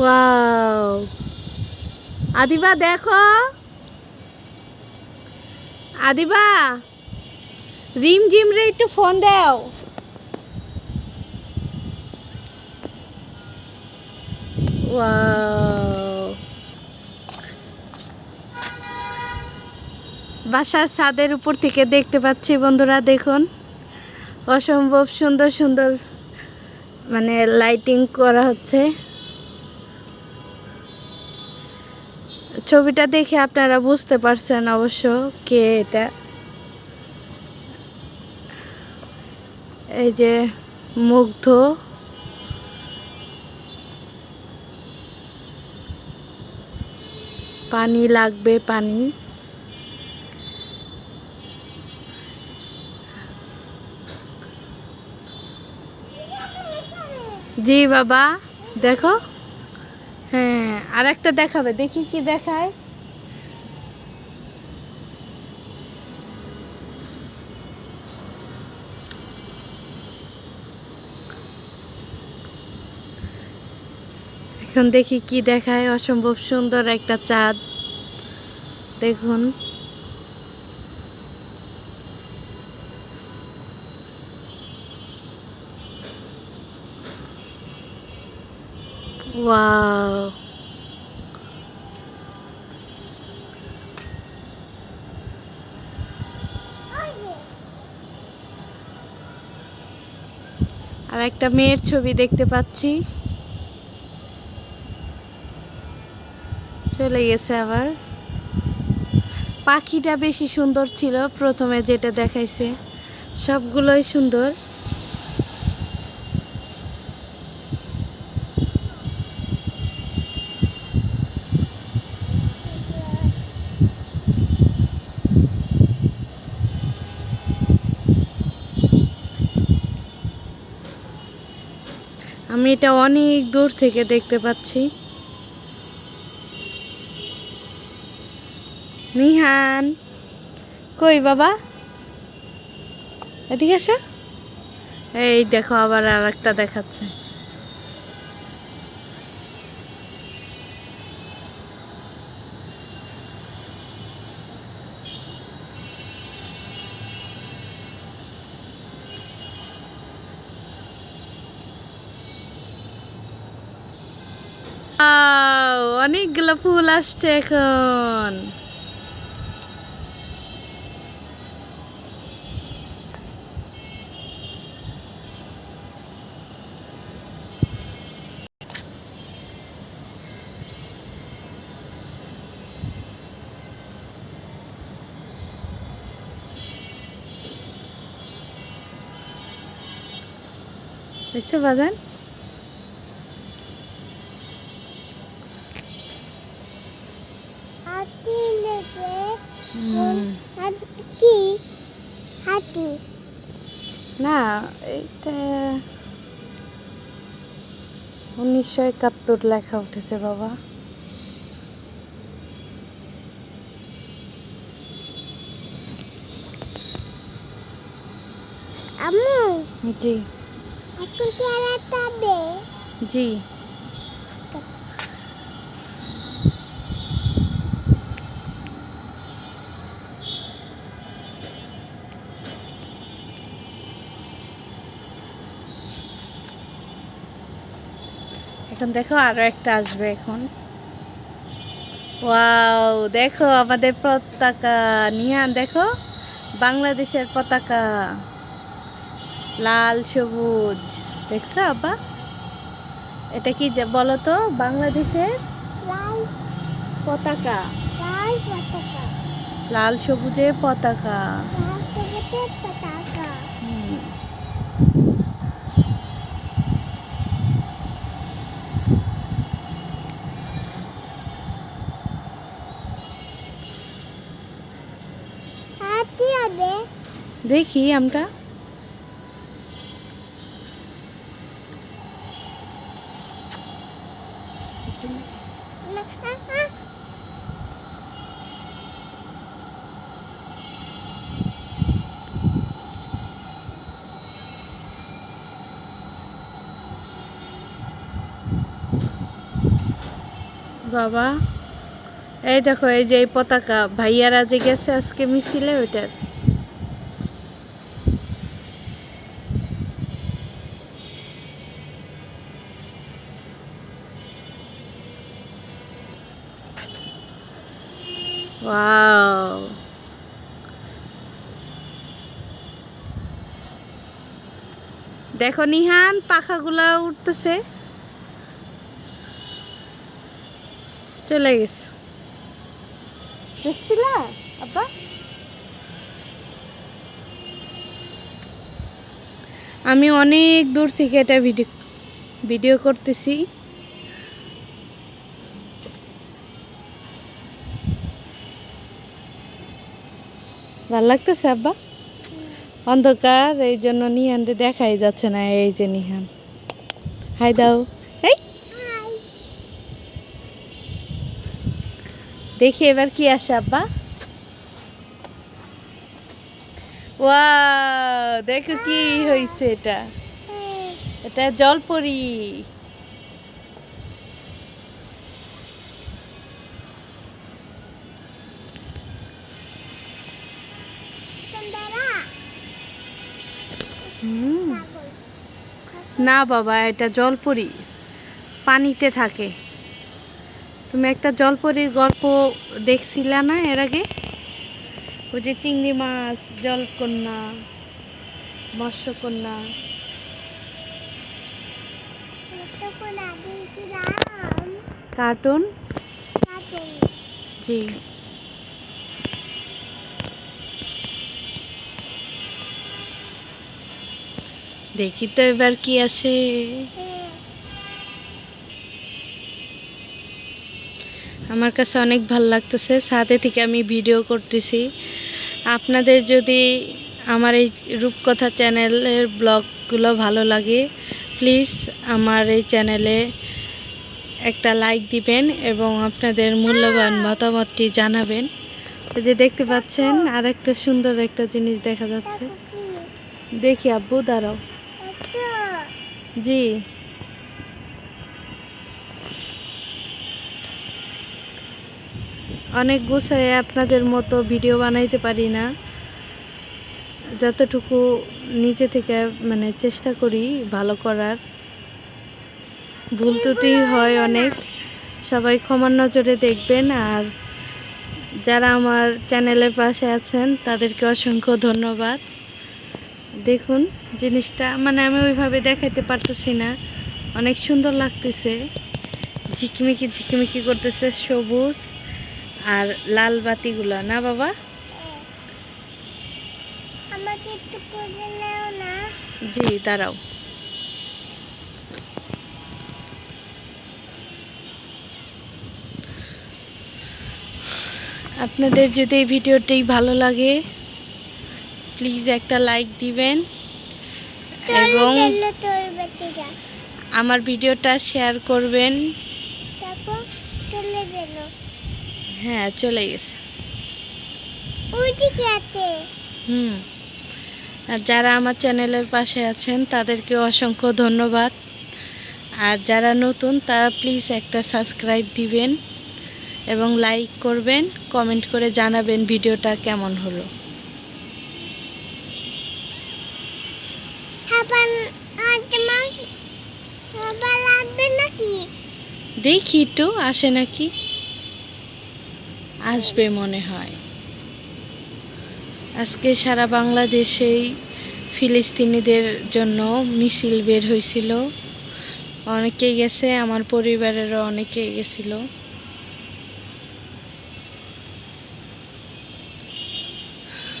Wow Adiba দেখো। আদিবা রিম gym রে একটু ফোন দাও। বাসার ছাদের উপর থেকে দেখতে পাচ্ছি বন্ধুরা, দেখুন। অসম্ভব সুন্দর সুন্দর মানে লাইটিং করা হচ্ছে। ছবিটা দেখে আপনারা বুঝতে পারছেন অবশ্য কে এটা। এই যে মুগ্ধ। পানি লাগবে, পানি। জি বাবা, দেখো। আর একটা দেখাবে, দেখি কি দেখায়। এখন দেখি কি দেখায়, অসম্ভব সুন্দর একটা চাঁদ। দেখুন। ওয়াও। আর একটা মেয়ের ছবি দেখতে পাচ্ছি। চলে গেছে আবার। পাখিটা বেশি সুন্দর ছিল প্রথমে যেটা দেখাইছে। সবগুলোই সুন্দর। আমি এটা অনেক দূর থেকে দেখতে পাচ্ছি। মিহান কই বাবা? এদিকে আসো এই দেখো আবার আর একটা দেখাচ্ছে। অনেকগুলো ফুল আসছে এখন। দেখতে পাবেন হাতি হাতি। না এটা উনিশশো একাত্তর লেখা উঠেছে বাবা। আম্মু জি। এখন জি। এখন দেখো আরও একটা আসবে এখন। ওয়াও দেখো আমাদের পতাকা। নিহান দেখো বাংলাদেশের পতাকা। লাল সবুজ দেখছ আব্বা? এটা কি বলো তো বাংলাদেশের পতাকা। লাল সবুজের পতাকা লাল টমেটোর পতাকা হুম। দেখি আমরা না, আ, আ, বাবা এই দেখো এই যে এই পতাকা ভাইয়ারা যে গেছে আজকে মিছিলে ওইটার। ওয়াও দেখো নিহান পাখাগুলা উঠতেছে। চলে গেছে। দেখছিলা আব্বা? আমি অনেক দূর থেকে এটা ভিডিও ভিডিও করতেছি। ভালো লাগতেছে, আব্বা? অন্ধকার, এই জন্য নিহানরে দেখাই যাচ্ছে না, এই যে নিহান। হাই দাও। এই! দেখি এবার কি আসে, আব্বা। ওয়া দেখো কি হয়েছে এটা। এটা জলপরি। হুম। না বাবা এটা জলপরি। পানিতে থাকে। তুমি একটা জলপরির গল্প দেখছিলে না এর আগে? ওই যে চিংড়ি মাছ জলকন্যা মৎস্যকন্যা। কার্টুন। জি। দেখি তো এবার কি আসে। আমার কাছে অনেক ভালো লাগতেছে, সাথে থেকে আমি ভিডিও করতেছি। আপনাদের যদি আমার এই রূপকথা চ্যানেলের ব্লগগুলো ভালো লাগে, প্লিজ আমার এই চ্যানেলে একটা লাইক দিবেন এবং আপনাদের মূল্যবান মতামতটি জানাবেন। যে দেখতে পাচ্ছেন আর একটা সুন্দর একটা জিনিস দেখা যাচ্ছে। দেখি আব্বু, দাঁড়াও। জি। অনেক গুছায় আপনাদের মতো ভিডিও বানাইতে পারি না। যতটুকু নিচে থেকে মানে চেষ্টা করি ভালো করার। ভুল ত্রুটি হয় অনেক। সবাই ক্ষমার নজরে দেখবেন আর যারা আমার চ্যানেলের পাশে আছেন তাদেরকে অসংখ্য ধন্যবাদ। দেখুন জিনিসটা মানে আমি ওইভাবে দেখাইতে পারতেছি না। অনেক সুন্দর লাগতেছে। ঝিকিমিকি ঝিকিমিকি করতেছে সবুজ আর লাল বাতিগুলো না বাবা? জি দাঁড়াও। আপনাদের যদি এই ভিডিওটি ভালো লাগে প্লিজ একটা লাইক দিবেন। এবং আমার ভিডিওটা শেয়ার করবেন। হ্যাঁ চলে গেছে। হুম। আর যারা আমার চ্যানেলের পাশে আছেন, তাদেরকে অসংখ্য ধন্যবাদ। আর যারা নতুন, তারা প্লিজ একটা সাবস্ক্রাইব দিবেন এবং লাইক করবেন, কমেন্ট করে জানাবেন ভিডিওটা কেমন হলো খাবার আর তোমার খাবার লাগবে নাকি দেখি একটু, আসে নাকি? আসবে মনে হয়। আজকে সারা বাংলাদেশেই ফিলিস্তিনিদের জন্য মিছিল বের হয়েছিল। অনেকেই গেছে, আমার পরিবারেরও অনেকেই গেছিল।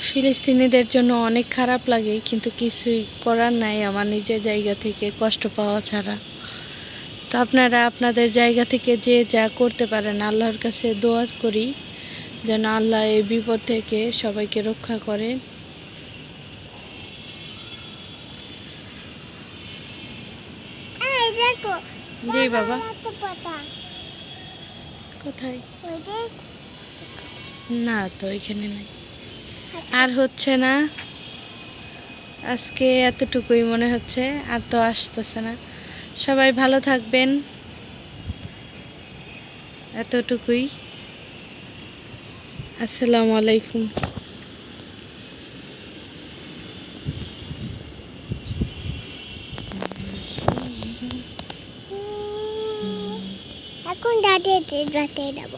ফিলিস্তিনিদের জন্য অনেক খারাপ লাগে, কিন্তু কিছুই করার নাই আমার নিজের জায়গা থেকে কষ্ট পাওয়া ছাড়া। তো আপনারা আপনাদের জায়গা থেকে যে যা করতে পারেন আল্লাহর কাছে দোয়া করি যেন আল্লাহ এই বিপদ থেকে সবাইকে রক্ষা করেন জি বাবা কোথায়? না তো এখানে নেই। আর হচ্ছে না আজকে এতটুকুই মনে হচ্ছে আর তো আসতেছে না। সবাই ভালো থাকবেন। এতটুকুই। আসসালামু আলাইকুম। এখন দাঁড়িয়ে রাতে যাব